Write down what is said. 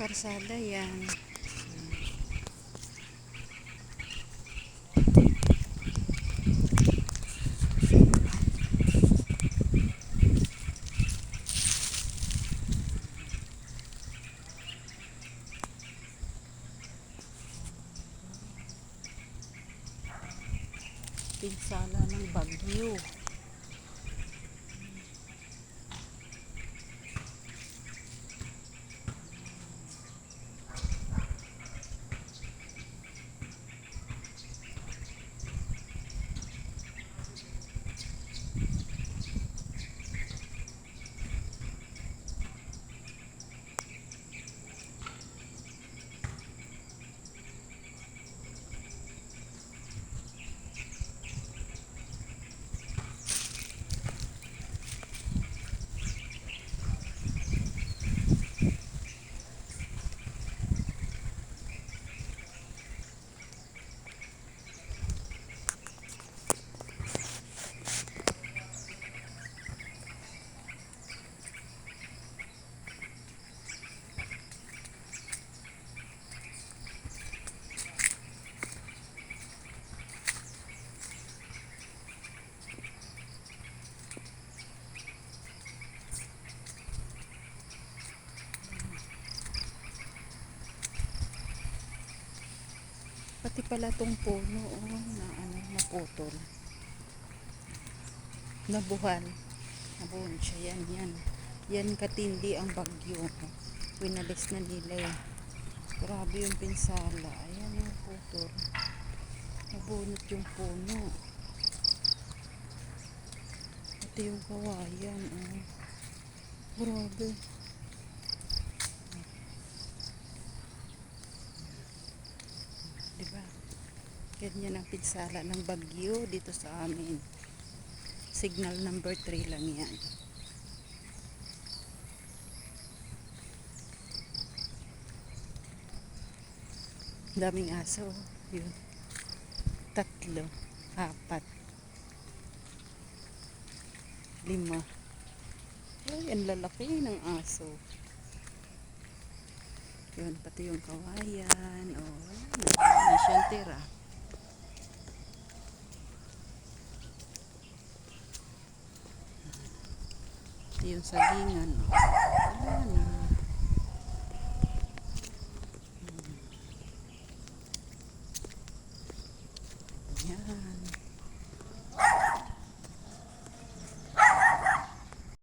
karsada yan. Pinsala ng bagyo. Pati pala tong puno, oh, na ano, naputol. Nabuhal. Nabuhal siya, yan, yan. Yan katindi ang bagyo. Winalis na nila eh. Grabe yung pinsala. Ayan yung putol. Nabunot yung puno. Pati yung kawayan, oh. Grabe. Ganyan ang pinsala ng bagyo dito sa amin. Signal number 3 lang yan. Daming aso. Yun. Tatlo. Apat. Lima. Ay, ang lalaki ng aso. Yun, pati yung kawayan. O, oh, na tira. yung sagingan wala na yan